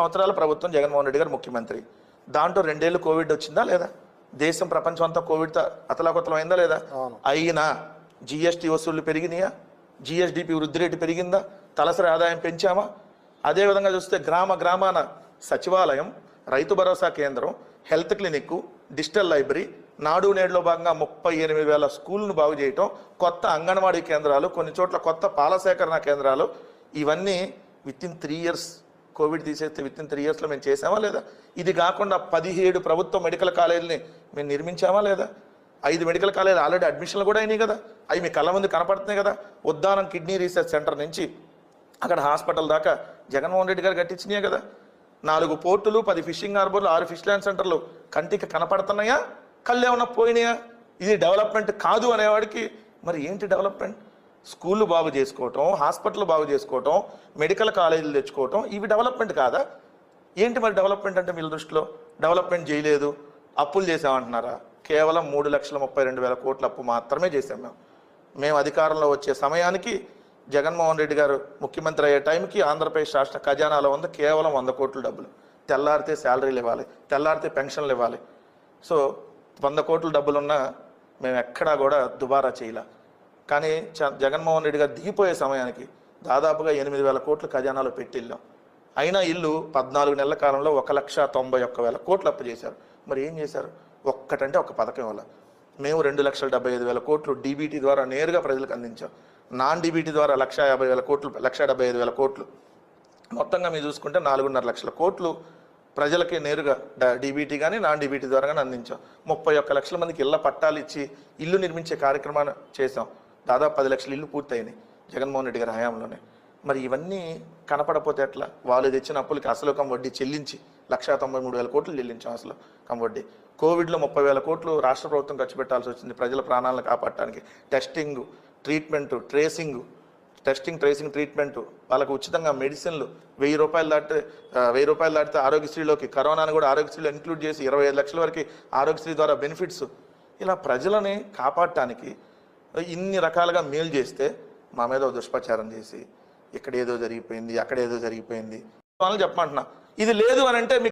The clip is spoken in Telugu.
సంవత్సరాల ప్రభుత్వం జగన్మోహన్ రెడ్డి గారు ముఖ్యమంత్రి. దాంట్లో రెండేళ్ళు కోవిడ్ వచ్చిందా లేదా? దేశం ప్రపంచం అంతా కోవిడ్తో అతలాకుతలం అయిందా లేదా. అయినా జిఎస్టీ వసూళ్ళు పెరిగినాయా? జిఎస్డిపి వృద్ధి రేటు పెరిగిందా? తలసరి ఆదాయం పెంచామా? అదేవిధంగా చూస్తే గ్రామ గ్రామాన సచివాలయం రైతు భరోసా కేంద్రం హెల్త్ క్లినిక్ డిజిటల్ లైబ్రరీ నాడు నేడులో భాగంగా ముప్పై ఎనిమిది వేల స్కూళ్ళను బాగు చేయటం కొత్త అంగన్వాడీ కేంద్రాలు కొన్ని చోట్ల కొత్త పాల సేకరణ కేంద్రాలు ఇవన్నీ within three years Covid తీసేస్తే విత్ ఇన్ త్రీ ఇయర్స్లో మేము చేసామా లేదా? ఇది కాకుండా పదిహేడు ప్రభుత్వ మెడికల్ కాలేజీని మేము నిర్మించామా లేదా? ఐదు మెడికల్ కాలేజీలు ఆల్రెడీ అడ్మిషన్లు కూడా అయినాయి కదా? అవి మీ కళ్ళ ముందు కనపడుతున్నాయి కదా? ఉద్దానం కిడ్నీ రీసెర్చ్ సెంటర్ నుంచి అక్కడ హాస్పిటల్ దాకా జగన్మోహన్ రెడ్డి గారు కట్టించినాయి కదా? నాలుగు పోర్టులు పది ఫిషింగ్ హార్బర్లు ఆరు ఫిష్ ల్యాండ్ సెంటర్లు కంటికి కనపడుతున్నాయా? కళ్ళు ఏమైనా పోయినాయా? ఇది డెవలప్మెంట్ కాదు అనేవాడికి మరి ఏంటి డెవలప్మెంట్? స్కూళ్ళు బాగు చేసుకోవటం హాస్పిటల్ బాగు చేసుకోవటం మెడికల్ కాలేజీలు తెచ్చుకోవటం ఇవి డెవలప్మెంట్ కాదా? ఏంటి మరి డెవలప్మెంట్ అంటే మీ దృష్టిలో? డెవలప్మెంట్ చేయలేదు అప్పులు చేసామంటున్నారా కేవలం మూడు లక్షల ముప్పై రెండు వేల కోట్ల అప్పు మాత్రమే చేసాం మేము. మేము అధికారంలో వచ్చే సమయానికి జగన్మోహన్ రెడ్డి గారు ముఖ్యమంత్రి అయ్యే టైంకి ఆంధ్రప్రదేశ్ రాష్ట్ర ఖజానాలో ఉంది కేవలం వంద కోట్ల డబ్బులు. తెల్లారితే శాలరీలు ఇవ్వాలి తెల్లారితే పెన్షన్లు ఇవ్వాలి. సో వంద కోట్ల డబ్బులున్నా మేము ఎక్కడా కూడా దుబారా చేయలే. కానీ చ- జగన్మోహన్ రెడ్డి గారు దిగిపోయే సమయానికి దాదాపుగా ఎనిమిది వేల కోట్లు ఖజానాలో పెట్టి అయినా ఇల్లు పద్నాలుగు నెలల కాలంలో ఒక లక్ష తొంభై ఒక్క వేల కోట్లు అప్పు చేశారు. మరి ఏం చేశారు? ఒక్కటంటే ఒక పథకం వల్ల మేము రెండు లక్షల డెబ్బై ఐదు వేల కోట్లు డీబీటీ ద్వారా నేరుగా ప్రజలకు అందించాం. నాన్ డీబీటీ ద్వారా లక్ష యాభై వేల కోట్లు లక్ష డెబ్బై ఐదు వేల కోట్లు. మొత్తంగా మీరు చూసుకుంటే నాలుగున్నర లక్షల కోట్లు ప్రజలకి నేరుగా డీబీటీ కానీ నాన్ డీబీటీ ద్వారా కానీ అందించాం. ముప్పై ఒక్క లక్షల మందికి ఇళ్ళ పట్టాలు ఇచ్చి ఇల్లు నిర్మించే కార్యక్రమాన్ని చేసాం దాదాపు పది లక్షల ఇల్లు పూర్తయినాయి జగన్మోహన్ రెడ్డి గారి హయాంలోనే. మరి ఇవన్నీ కనపడపోతే ఎట్లా? వాళ్ళు తెచ్చిన అప్పులకి అసలు కం వడ్డీ చెల్లించి లక్షా తొంభై మూడు వేల కోట్లు చెల్లించాం అసలు కం వడ్డీ. కోవిడ్లో ముప్పై వేల కోట్లు రాష్ట్ర ప్రభుత్వం ఖర్చు పెట్టాల్సి వచ్చింది ప్రజల ప్రాణాలను కాపాడటానికి. Testing treatment tracing testing tracing treatment వాళ్ళకు ఉచితంగా మెడిసిన్లు. వెయ్యి రూపాయలు దాటితే వెయ్యి రూపాయలు దాటితే ఆరోగ్యశ్రీలోకి కరోనాను కూడా ఆరోగ్యశ్రీలో ఇంక్లూడ్ చేసి ఇరవై ఐదు లక్షల వరకు ఆరోగ్యశ్రీ ద్వారా బెనిఫిట్స్ ఇలా ప్రజలని కాపాడటానికి ఇన్ని రకాలుగా మేలు చేస్తే మా మీద దుష్ప్రచారం చేసి ఇక్కడ ఏదో జరిగిపోయింది అక్కడ ఏదో జరిగిపోయింది. వాళ్ళని చెప్పమంటున్నా. ఇది లేదు అని అంటే